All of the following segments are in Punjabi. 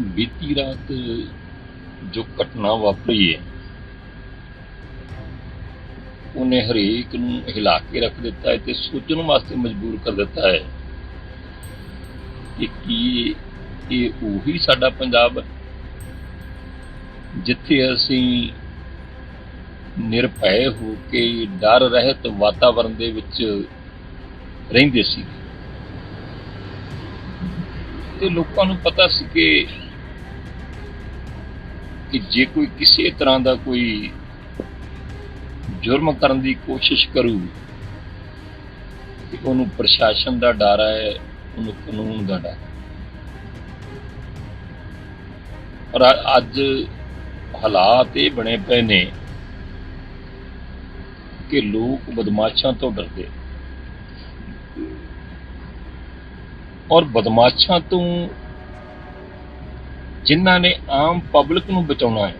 ਬੀਤੀ ਰਾਤ ਜੋ ਘਟਨਾ ਵਾਪਰੀ ਹੈ, ਉਹਨੇ ਹਰੇਕ ਨੂੰ ਹਿਲਾ ਕੇ ਰੱਖ ਦਿੱਤਾ ਹੈ ਤੇ ਸੋਚਣ ਵਾਸਤੇ ਮਜਬੂਰ ਕਰ ਦਿੱਤਾ ਹੈ ਕਿ ਕੀ ਇਹ ਉਹੀ ਸਾਡਾ ਪੰਜਾਬ ਹੈ, ਜਿੱਥੇ ਅਸੀਂ ਨਿਰਭੈ ਹੋ ਕੇ ਡਰ ਰਹਿਤ ਵਾਤਾਵਰਣ ਦੇ ਵਿੱਚ ਰਹਿੰਦੇ ਸੀ। ਤੇ ਲੋਕਾਂ ਨੂੰ ਪਤਾ ਸੀ ਕਿ ਕਿ ਜੇ ਕੋਈ ਕਿਸੇ ਤਰ੍ਹਾਂ ਦਾ ਕੋਈ ਜੁਰਮ ਕਰਨ ਦੀ ਕੋਸ਼ਿਸ਼ ਕਰੂ ਉਹਨੂੰ ਪ੍ਰਸ਼ਾਸਨ ਦਾ ਡਰ ਹੈ, ਉਹਨੂੰ ਕਾਨੂੰਨ ਦਾ ਡਰ ਹੈ। ਪਰ ਅੱਜ ਹਾਲਾਤ ਇਹ ਬਣੇ ਪਏ ਨੇ ਕਿ ਲੋਕ ਬਦਮਾਸ਼ਾਂ ਤੋਂ ਡਰਦੇ ਔਰ ਬਦਮਾਸ਼ਾਂ ਤੋਂ ਜਿਨ੍ਹਾਂ ਨੇ ਆਮ ਪਬਲਿਕ ਨੂੰ ਬਚਾਉਣਾ ਹੈ।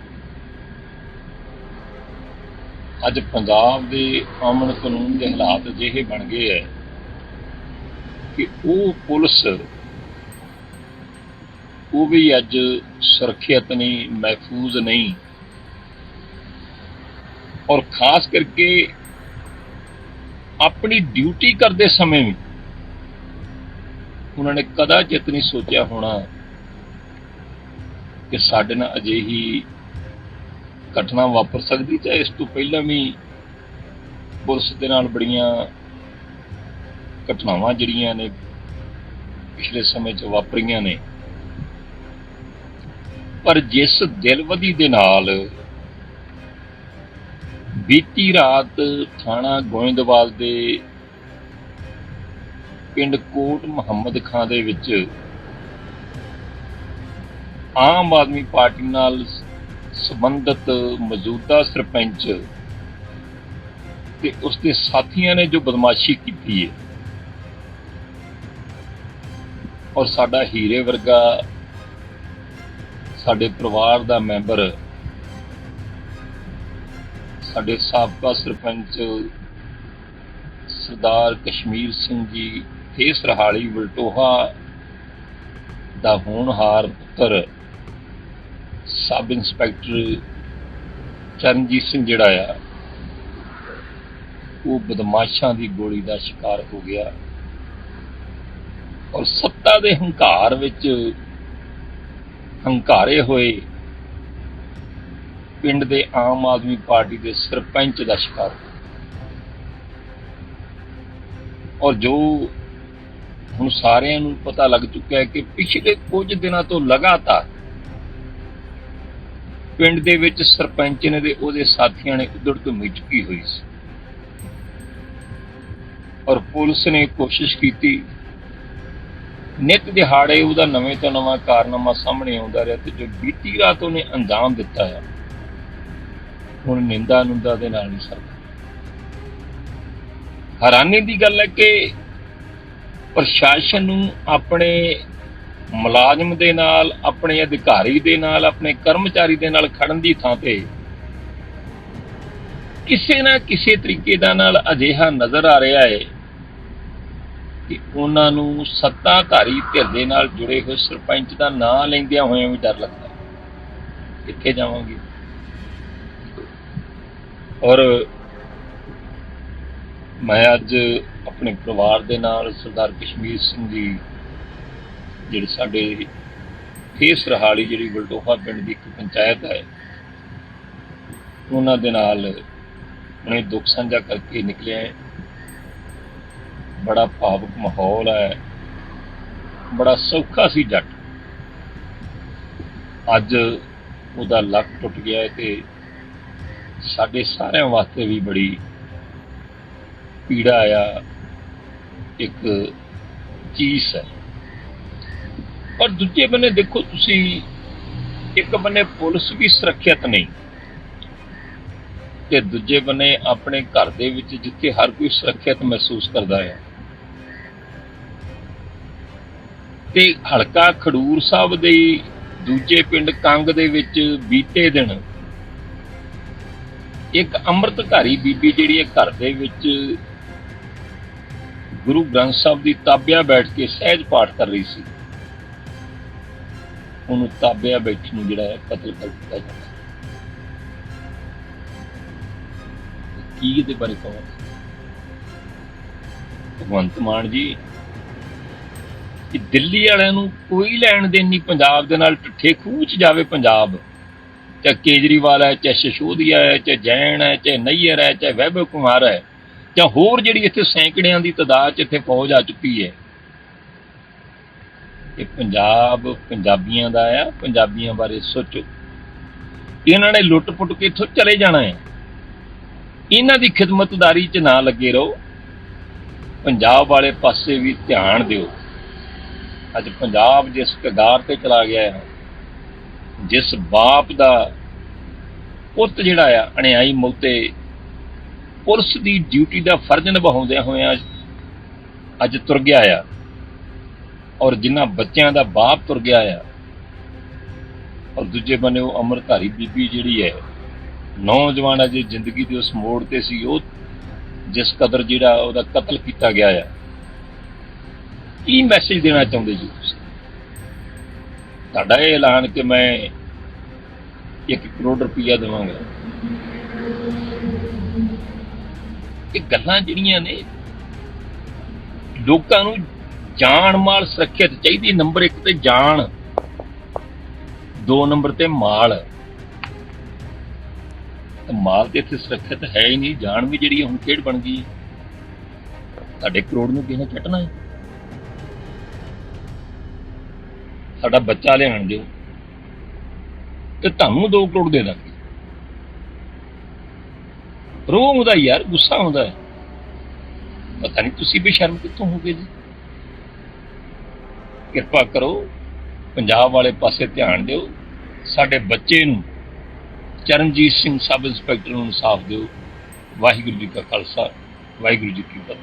ਅੱਜ ਪੰਜਾਬ ਦੇ ਅਮਨ ਕਾਨੂੰਨ ਦੇ ਹਾਲਾਤ ਅਜਿਹੇ ਬਣ ਗਏ ਹੈ ਕਿ ਉਹ ਪੁਲਿਸ, ਉਹ ਵੀ ਅੱਜ ਸੁਰੱਖਿਅਤ ਨਹੀਂ, ਮਹਿਫੂਜ਼ ਨਹੀਂ। ਔਰ ਖਾਸ ਕਰਕੇ ਆਪਣੀ ਡਿਊਟੀ ਕਰਦੇ ਸਮੇਂ ਵੀ ਉਹਨਾਂ ਨੇ ਕਦਾਚਿਤ ਨਹੀਂ ਸੋਚਿਆ ਹੋਣਾ ਕਿ ਸਾਡੇ ਨਾਲ ਅਜਿਹੀ ਘਟਨਾ ਵਾਪਰ ਸਕਦੀ ਚਾਹੇ ਇਸ ਤੋਂ ਪਹਿਲਾਂ ਵੀ ਪੁਲਿਸ ਦੇ ਨਾਲ ਬੜੀਆਂ ਘਟਨਾਵਾਂ ਜਿਹੜੀਆਂ ਨੇ ਪਿਛਲੇ ਸਮੇਂ 'ਚ ਵਾਪਰੀਆਂ ਨੇ। ਪਰ ਜਿਸ ਦਿਲਵਦੀ ਦੇ ਨਾਲ ਬੀਤੀ ਰਾਤ ਥਾਣਾ ਗੋਇੰਦਵਾਲ ਦੇ ਪਿੰਡ ਕੋਟ ਮੁਹੰਮਦ ਖਾਂ ਦੇ ਵਿੱਚ ਆਮ ਆਦਮੀ ਪਾਰਟੀ ਨਾਲ ਸੰਬੰਧਿਤ ਮੌਜੂਦਾ ਸਰਪੰਚ ਤੇ ਉਸ ਦੇ ਸਾਥੀਆਂ ਨੇ ਜੋ ਬਦਮਾਸ਼ੀ ਕੀਤੀ ਹੈ ਔਰ ਸਾਡਾ ਹੀਰੇ ਵਰਗਾ ਸਾਡੇ ਪਰਿਵਾਰ ਦਾ ਮੈਂਬਰ, ਸਾਡੇ ਸਾਬਕਾ ਸਰਪੰਚ ਸਰਦਾਰ ਕਸ਼ਮੀਰ ਸਿੰਘ ਜੀ ਫੇਸ ਸਰਹਾਲੀ ਵਲਟੋਹਾ ਦਾ ਹੋਣਹਾਰ ਪੁੱਤਰ ਸਬ ਇੰਸਪੈਕਟਰ ਚਰਨਜੀਤ ਸਿੰਘ ਜਿਹੜਾ ਆ, ਉਹ ਬਦਮਾਸ਼ਾਂ ਦੀ ਗੋਲੀ ਦਾ ਸ਼ਿਕਾਰ ਹੋ ਗਿਆ ਔਰ ਸੱਤਾ ਦੇ ਹੰਕਾਰ ਵਿੱਚ ਹੰਕਾਰੇ ਹੋਏ ਪਿੰਡ ਦੇ ਆਮ ਆਦਮੀ ਪਾਰਟੀ ਦੇ ਸਰਪੰਚ ਦਾ ਸ਼ਿਕਾਰ ਹੋਇਆ। ਔਰ ਜੋ ਹੁਣ ਸਾਰਿਆਂ ਨੂੰ ਪਤਾ ਲੱਗ ਚੁੱਕਿਆ ਹੈ ਕਿ ਪਿਛਲੇ ਕੁਝ ਦਿਨਾਂ ਤੋਂ ਲਗਾਤਾਰ ਪਿੰਡ ਦੇ ਵਿੱਚ ਸਰਪੰਚ ਨੇ ਤੇ ਉਹਦੇ ਸਾਥੀਆਂ ਨੇ ਉਧੜ ਤੋਂ ਚੁੱਕੀ ਹੋਈ ਸੀ? ਔਰ ਪੁਲਿਸ ਨੇ ਕੋਸ਼ਿਸ਼ ਕੀਤੀ। ਨਿਤ ਦਿਹਾੜੇ ਉਹਦਾ ਨਵੇਂ ਤੋਂ ਨਵਾਂ ਕਾਰਨਾਮਾ ਸਾਹਮਣੇ ਆਉਂਦਾ ਰਿਹਾ ਤੇ ਜੋ ਬੀਤੀ ਰਾਤ ਉਹਨੇ ਅੰਜਾਮ ਦਿੱਤਾ ਹੈ ਹੁਣ ਨਿੰਦਾ ਨੁੰਦਾ ਦੇ ਨਾਲ ਨਹੀਂ ਸਰਦਾ। ਹੈਰਾਨੀ ਦੀ ਗੱਲ ਹੈ ਕਿ ਪ੍ਰਸ਼ਾਸਨ ਨੂੰ ਆਪਣੇ ਮੁਲਾਜ਼ਮ ਦੇ ਨਾਲ, ਆਪਣੇ ਅਧਿਕਾਰੀ ਦੇ ਨਾਲ, ਆਪਣੇ ਕਰਮਚਾਰੀ ਦੇ ਨਾਲ ਖੜਨ ਦੀ ਥਾਂ ਤੇ ਕਿਸੇ ਨਾ ਕਿਸੇ ਤਰੀਕੇ ਦਾ ਨਾਲ ਅਜਿਹਾ ਨਜ਼ਰ ਆ ਰਿਹਾ ਹੈ ਕਿ ਉਹਨਾਂ ਨੂੰ ਸੱਤਾਧਾਰੀ ਧਿਰ ਦੇ ਨਾਲ ਜੁੜੇ ਹੋਏ ਸਰਪੰਚ ਦਾ ਨਾਂ ਲੈਂਦਿਆਂ ਹੋਇਆਂ ਵੀ ਡਰ ਲੱਗਦਾ ਕਿੱਥੇ ਜਾਵਾਂਗੇ? ਔਰ ਮੈਂ ਅੱਜ ਆਪਣੇ ਪਰਿਵਾਰ ਦੇ ਨਾਲ ਸਰਦਾਰ ਕਸ਼ਮੀਰ ਸਿੰਘ ਜੀ ਜਿਹੜੇ ਸਾਡੇ ਫੇਸ ਰਹਾਲੀ ਜਿਹੜੀ ਬਲਟੋਹਾ ਪਿੰਡ ਦੀ ਇੱਕ ਪੰਚਾਇਤ ਹੈ, ਉਹਨਾਂ ਦੇ ਨਾਲ ਉਹਨੇ ਦੁੱਖ ਸਾਂਝਾ ਕਰਕੇ ਨਿਕਲਿਆ ਹੈ। ਬੜਾ ਭਾਵੁਕ ਮਾਹੌਲ ਹੈ। ਬੜਾ ਸੌਖਾ ਸੀ ਜੱਟ। ਅੱਜ ਉਹਦਾ ਲੱਕ ਟੁੱਟ ਗਿਆ ਹੈ ਤੇ ਸਾਡੇ ਸਾਰਿਆਂ ਵਾਸਤੇ ਵੀ ਬੜੀ ਪੀੜਾ ਆ, ਇੱਕ ਚੀਜ਼ ਹੈ। ਪਰ ਦੂਜੇ ਬੰਨੇ ਦੇਖੋ ਤੁਸੀਂ, ਇੱਕ ਬੰਨੇ ਪੁਲਿਸ ਵੀ ਸੁਰੱਖਿਅਤ ਨਹੀਂ। ਤੇ ਦੂਜੇ ਬੰਨੇ ਆਪਣੇ ਘਰ ਦੇ ਵਿੱਚ ਜਿੱਥੇ ਹਰ ਕੋਈ ਸੁਰੱਖਿਅਤ ਮਹਿਸੂਸ ਕਰਦਾ ਹੈ ਤੇ ਹਲਕਾ ਖਡੂਰ ਸਾਹਿਬ ਦੇ ਦੂਜੇ ਪਿੰਡ ਕੰਗ ਦੇ ਵਿੱਚ ਬੀਤੇ ਦਿਨ ਇੱਕ ਅੰਮ੍ਰਿਤਧਾਰੀ ਬੀਬੀ ਜਿਹੜੀ ਹੈ ਘਰ ਦੇ ਵਿੱਚ ਗੁਰੂ ਗ੍ਰੰਥ ਸਾਹਿਬ ਦੀ ਤਾਬਿਆ ਬੈਠ ਕੇ ਸਹਿਜ ਪਾਠ ਕਰ ਰਹੀ ਸੀ। ਉਹਨੂੰ ਤਾਬਿਆ ਬੈਠੀ ਨੂੰ ਜਿਹੜਾ ਹੈ ਕਤਲ ਕਰ ਦਿੱਤਾ ਜਾਂਦਾ ਕੀ ਇਹਦੇ ਬਾਰੇ ਕਹੋ ਭਗਵੰਤ ਮਾਨ ਜੀ ਕਿ ਦਿੱਲੀ ਵਾਲਿਆਂ ਨੂੰ ਕੋਈ ਲੈਣ ਦੇਣ ਨਹੀਂ, ਪੰਜਾਬ ਦੇ ਨਾਲ ਠੱਠੇ ਖੂਹ ਚ ਜਾਵੇ ਪੰਜਾਬ। ਚਾਹੇ ਕੇਜਰੀਵਾਲ ਹੈ, ਚਾਹੇ ਸ਼ਸ਼ੋਦੀਆ ਹੈ, ਚਾਹੇ ਜੈਨ ਹੈ, ਚਾਹੇ ਨਈਅਰ ਹੈ, ਚਾਹੇ ਵੈਭਵ ਕੁਮਾਰ ਹੈ, ਜਾਂ ਹੋਰ ਜਿਹੜੀ ਇੱਥੇ ਸੈਂਕੜਿਆਂ ਦੀ ਤਾਦਾਦ ਚ ਇੱਥੇ ਫੌਜ ਆ ਚੁੱਕੀ ਹੈ ਇਹ ਪੰਜਾਬ, ਪੰਜਾਬੀਆਂ ਦਾ ਆ, ਪੰਜਾਬੀਆਂ ਬਾਰੇ ਸੋਚੋ। ਇਹਨਾਂ ਨੇ ਲੁੱਟ-ਪੁੱਟ ਕੇ ਇੱਥੋਂ ਚਲੇ ਜਾਣਾ ਹੈ। ਇਹਨਾਂ ਦੀ ਖਿਦਮਤਦਾਰੀ 'ਚ ਨਾ ਲੱਗੇ ਰਹੋ। ਪੰਜਾਬ ਵਾਲੇ ਪਾਸੇ ਵੀ ਧਿਆਨ ਦਿਓ। ਅੱਜ ਪੰਜਾਬ ਜਿਸ ਕਗਾਰ ਤੇ ਚਲਾ ਗਿਆ ਹੈ, ਜਿਸ ਬਾਪ ਦਾ ਪੁੱਤ ਜਿਹੜਾ ਆ, ਅਣਿਆਈ ਮੌਤੇ, ਪੁਲਿਸ ਦੀ ਡਿਊਟੀ ਦਾ ਫਰਜ਼ ਨਿਭਾਉਂਦਿਆਂ ਹੋਇਆਂ ਅੱਜ ਤੁਰ ਗਿਆ ਆ। ਔਰ ਜਿਨ੍ਹਾਂ ਬੱਚਿਆਂ ਦਾ ਬਾਪ ਤੁਰ ਗਿਆ ਆ, ਔਰ ਦੂਜੇ ਬੰਨੇ ਉਹ ਅਮਰਧਾਰੀ ਬੀਬੀ ਜਿਹੜੀ ਹੈ, ਨੌਜਵਾਨ ਅਜੇ ਜ਼ਿੰਦਗੀ ਦੇ ਉਸ ਮੋੜ ਤੇ ਸੀ, ਉਹ ਜਿਸ ਕਦਰ ਜਿਹੜਾ ਉਹਦਾ ਕਤਲ ਕੀਤਾ ਗਿਆ ਆ। ਕੀ ਮੈਸੇਜ ਦੇਣਾ ਚਾਹੁੰਦੇ ਜੀ ਤੁਸੀਂ? ਤੁਹਾਡਾ ਇਹ ਐਲਾਨ ਕਿ ਮੈਂ 1 ਕਰੋੜ ਰੁਪਈਆ ਦੇਵਾਂਗਾ। ਇਹ ਗੱਲਾਂ ਜਿਹੜੀਆਂ ਨੇ, ਲੋਕਾਂ ਨੂੰ ਜਾਨ ਮਾਲ ਸੁਰੱਖਿਅਤ ਚਾਹੀਦੀ ਨੰਬਰ 1 ਤੇ ਜਾਨ, ਦੋ ਨੰਬਰ ਤੇ ਮਾਲ। ਮਾਲ ਤੇ ਇੱਥੇ ਸੁਰੱਖਿਅਤ ਹੈ ਹੀ ਨਹੀਂ, ਜਾਨ ਵੀ ਜਿਹੜੀ ਹੁਣ ਖੇਡ ਬਣ ਗਈ ਤੁਹਾਡੇ ਕਰੋੜ ਨੂੰ ਕਿਹਨੇ ਕੱਟਣਾ ਹੈ? ਸਾਡਾ ਬੱਚਾ ਲਿਆਣ ਦਿਓ। ਤੇ ਤੁਹਾਨੂੰ 2 ਕਰੋੜ ਦੇ ਦਾਂਗੇ। ਰੋਹ ਹੁੰਦਾ ਯਾਰ, ਗੁੱਸਾ ਹੁੰਦਾ ਹੈ। ਪਤਾ ਨਹੀਂ ਤੁਸੀਂ ਵੀ ਸ਼ਰਮ ਕਿੱਥੋਂ ਗਏ ਜੀ। ਕਿਰਪਾ ਕਰੋ, ਪੰਜਾਬ ਵਾਲੇ ਪਾਸੇ ਧਿਆਨ ਦਿਓ, ਸਾਡੇ ਬੱਚੇ ਨੂੰ ਚਰਨਜੀਤ ਸਿੰਘ ਸਬ ਇੰਸਪੈਕਟਰ ਨੂੰ ਇਨਸਾਫ ਦਿਓ। ਵਾਹਿਗੁਰੂ ਜੀ ਕਾ ਖਾਲਸਾ, ਵਾਹਿਗੁਰੂ ਜੀ ਕੀ ਫਤਿਹ।